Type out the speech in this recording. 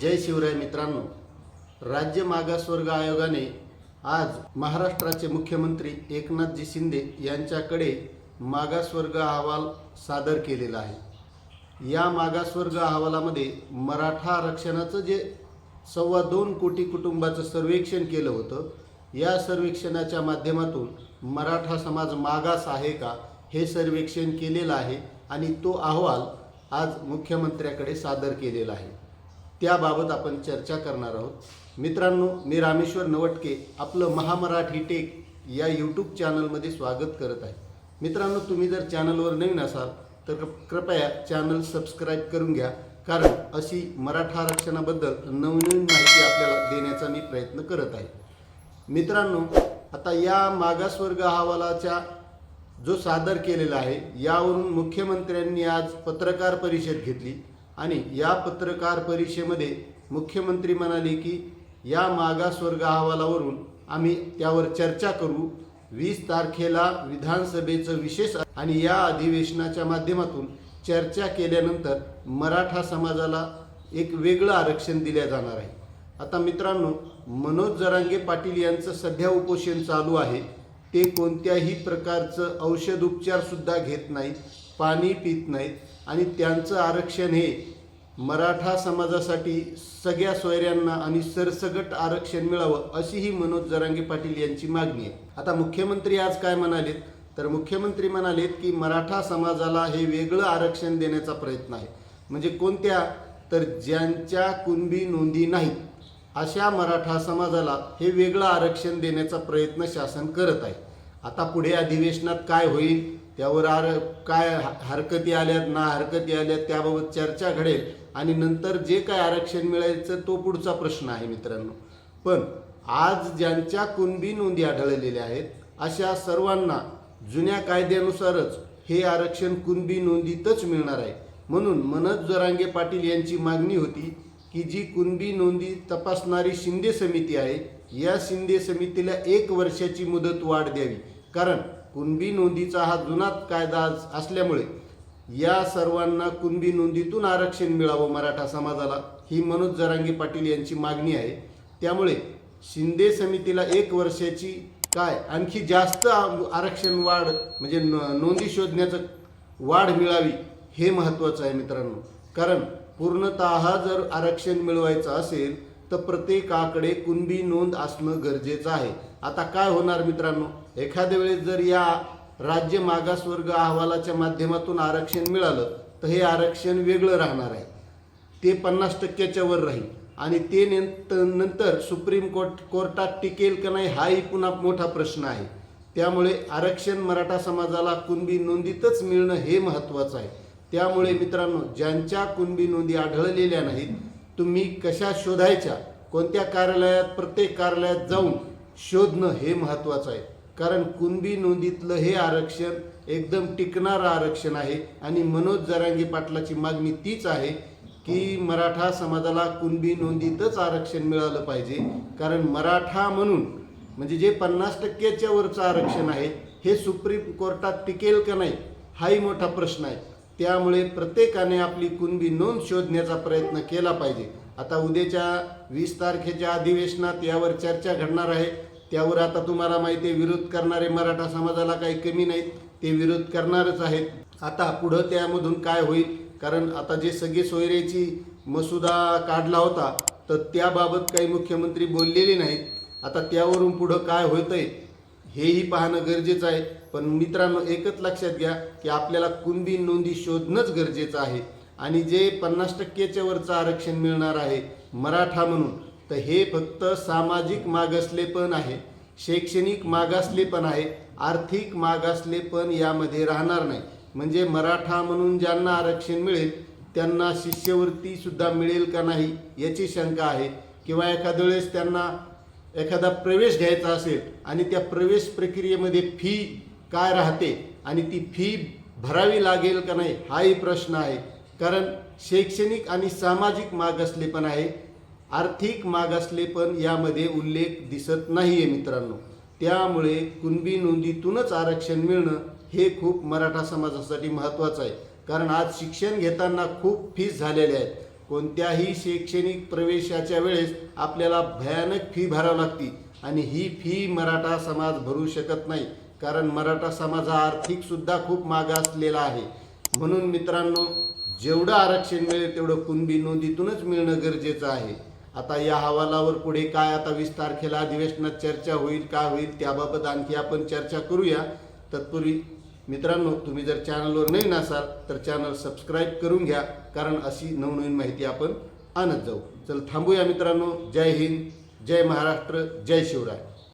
जय शिवराय मित्रांनो. राज्य मागासवर्ग आयोगाने आज महाराष्ट्राचे मुख्यमंत्री एकनाथजी शिंदे यांच्याकडे मागासवर्ग अहवाल सादर केलेला आहे. या मागासवर्ग अहवालामध्ये मराठा आरक्षणाचं जे सव्वा दोन कोटी कुटुंबाचं सर्वेक्षण केलं होतं या सर्वेक्षणाच्या माध्यमातून मराठा समाज मागास आहे का हे सर्वेक्षण केलेलं आहे आणि तो अहवाल आज मुख्यमंत्र्याकडे सादर केलेला आहे. त्याबाबत आपण चर्चा करणार आहोत. मित्रांनो मी रामेश्वर नवटके आपलं महामराठी टेक या यूट्यूब चॅनलमध्ये स्वागत करत आहे. मित्रांनो तुम्ही जर चॅनलवर नवीन असाल तर कृपया चॅनल सबस्क्राईब करून घ्या. कारण अशी मराठा आरक्षणाबद्दल नवनवीन माहिती आपल्याला देण्याचा मी प्रयत्न करत आहे. मित्रांनो आता या मागासवर्ग अहवालाच्या जो सादर केलेला आहे यावरून मुख्यमंत्र्यांनी आज पत्रकार परिषद घेतली. आणि या पत्रकार परिषदेमध्ये मुख्यमंत्री म्हणाले की या मागासवर्ग अहवालावरून आम्ही त्यावर चर्चा करू. वीस तारखेला विधानसभेचं विशेष आणि या अधिवेशनाच्या माध्यमातून चर्चा केल्यानंतर मराठा समाजाला एक वेगळं आरक्षण दिल्या जाणार आहे. आता मित्रांनो मनोज जरांगे पाटील यांचं सध्या उपोषण चालू आहे. ते कोणत्याही प्रकारचं औषध उपचारसुद्धा घेत नाहीत. पाणी पित नाहीत. आणि त्यांचं आरक्षण हे मराठा समाजासाठी सगळ्या सोयऱ्यांना आणि सरसगट आरक्षण मिळावं अशी ही मनोज जरांगे पाटील यांची मागणी आहे. आता मुख्यमंत्री आज काय म्हणालेत? तर मुख्यमंत्री म्हणालेत की मराठा समाजाला हे वेगळं आरक्षण देण्याचा प्रयत्न आहे. म्हणजे कोणत्या? तर ज्यांच्या कुणबी नोंदी नाहीत अशा मराठा समाजाला हे वेगळं आरक्षण देण्याचा प्रयत्न शासन करत आहे. आता पुढे अधिवेशनात काय होईल? त्यावर आर काय हरकती आल्यात ना हरकती आल्यात त्याबाबत चर्चा घडेल. आणि नंतर जे काय आरक्षण मिळायचं तो पुढचा प्रश्न आहे मित्रांनो. पण आज ज्यांच्या कुणबी नोंदी आढळलेल्या आहेत अशा सर्वांना जुन्या कायद्यानुसारच हे आरक्षण कुणबी नोंदीतच मिळणार आहे. म्हणून मनोज जरांगे पाटील यांची मागणी होती की जी कुणबी नोंदी तपासणारी शिंदे समिती आहे या शिंदे समितीला एक वर्षाची मुदत वाढ द्यावी. कारण कुणबी नोंदीचा हा जुनाच कायदा आज असल्यामुळे या सर्वांना कुणबी नोंदीतून आरक्षण मिळावं मराठा समाजाला ही मनोज जरांगे पाटील यांची मागणी आहे. त्यामुळे शिंदे समितीला एक वर्षाची काय आणखी जास्त आरक्षण वाढ म्हणजे न- नोंदी शोधण्याचं वाढ मिळावी हे महत्त्वाचं आहे मित्रांनो. कारण पूर्णतः जर आरक्षण मिळवायचं असेल तर प्रत्येकाकडे कुणबी नोंद असणं गरजेचं आहे. आता काय होणार मित्रांनो? एखाद्या वेळेस जर या राज्य मागासवर्ग अहवालाच्या माध्यमातून आरक्षण मिळालं तर हे आरक्षण वेगळं राहणार आहे. ते पन्नास टक्क्याच्या वर राहील. आणि ते नंतर सुप्रीम कोर्ट कोर्टात टिकेल का नाही हाही पुन्हा मोठा प्रश्न आहे. त्यामुळे आरक्षण मराठा समाजाला कुणबी नोंदीतच मिळणं हे महत्त्वाचं आहे. त्यामुळे मित्रांनो ज्यांच्या कुणबी नोंदी आढळलेल्या नाहीत तुम्ही कशा शोधायच्या? कोणत्या कार्यालयात प्रत्येक कार्यालयात जाऊन शोधणं हे महत्त्वाचं आहे. कारण कुणबी नोंदीतलं हे आरक्षण एकदम टिकणारं आरक्षण आहे. आणि मनोज जरांगी पाटलाची मागणी तीच आहे की मराठा समाजाला कुणबी नोंदीतच आरक्षण मिळालं पाहिजे. कारण मराठा म्हणून म्हणजे जे पन्नास टक्क्याच्या वरचं आरक्षण आहे हे सुप्रीम कोर्टात टिकेल का नाही हाही मोठा प्रश्न आहे. त्यामुळे प्रत्येकाने आपली कुणबी नोंद शोधण्याचा प्रयत्न केला पाहिजे. आता उद्याच्या वीस तारखेच्या अधिवेशनात यावर चर्चा घडणार आहे. त्यावर आता तुम्हाला माहिती आहे विरोध करणारे मराठा समाजाला काही कमी नाहीत ते विरोध करणारच आहेत. आता पुढं त्यामधून काय होईल? कारण आता जे सगळे सोयरेची मसुदा काढला होता तर त्याबाबत काही मुख्यमंत्री बोललेले नाहीत. आता त्यावरून पुढं काय होतंय? हेही पाहणं गरजेचं आहे. पण मित्रांनो एकच लक्षात घ्या की आपल्याला कुणबी नोंदी शोधणंच गरजेचं आहे. आणि जे पन्नास टक्केच्या वरचं आरक्षण मिळणार आहे मराठा म्हणून तर हे फक्त सामाजिक मागासलेपण आहे शैक्षणिक मागासलेपण आहे आर्थिक मागासलेपण यामध्ये राहणार नाही. म्हणजे मराठा म्हणून ज्यांना आरक्षण मिळेल त्यांना शिष्यवृत्तीसुद्धा मिळेल का नाही याची शंका आहे. किंवा एखाद्या वेळेस त्यांना एखादा प्रवेश घ्यायचा असेल आणि त्या प्रवेश प्रक्रियेमध्ये फी काय राहते आणि ती फी भरावी लागेल का नाही हाही प्रश्न आहे. कारण शैक्षणिक आणि सामाजिक मागासलेपण आहे आर्थिक मागासलेपण यामध्ये उल्लेख दिसत नाही आहे मित्रांनो. त्यामुळे कुणबी नोंदीतूनच आरक्षण मिळणं हे खूप मराठा समाजासाठी महत्त्वाचं आहे. कारण आज शिक्षण घेताना खूप फीस झालेल्या आहेत. कोणत्याही शैक्षणिक प्रवेशाच्या वेळेस आपल्याला भयानक फी भरावी लागती. आणि ही फी मराठा समाज भरू शकत नाही. कारण मराठा समाज हा आर्थिकसुद्धा खूप मागासलेला आहे. म्हणून मित्रांनो जेवढं आरक्षण मिळेल तेवढं कुणबी नोंदीतूनच मिळणं गरजेचं आहे. आता या अहवालावर पुढे काय आता वीस तारखेला अधिवेशनात चर्चा होईल काय होईल त्याबाबत आणखी आपण चर्चा करूया. तत्पूर्वी मित्रांनो तुम्ही जर चॅनलवर नाही नसाल तर चॅनल सबस्क्राईब करून घ्या कारण अशी नवनवीन माहिती आपण आणत जाऊ. चल थांबूया मित्रांनो. जय हिंद जय महाराष्ट्र जय शिवराय.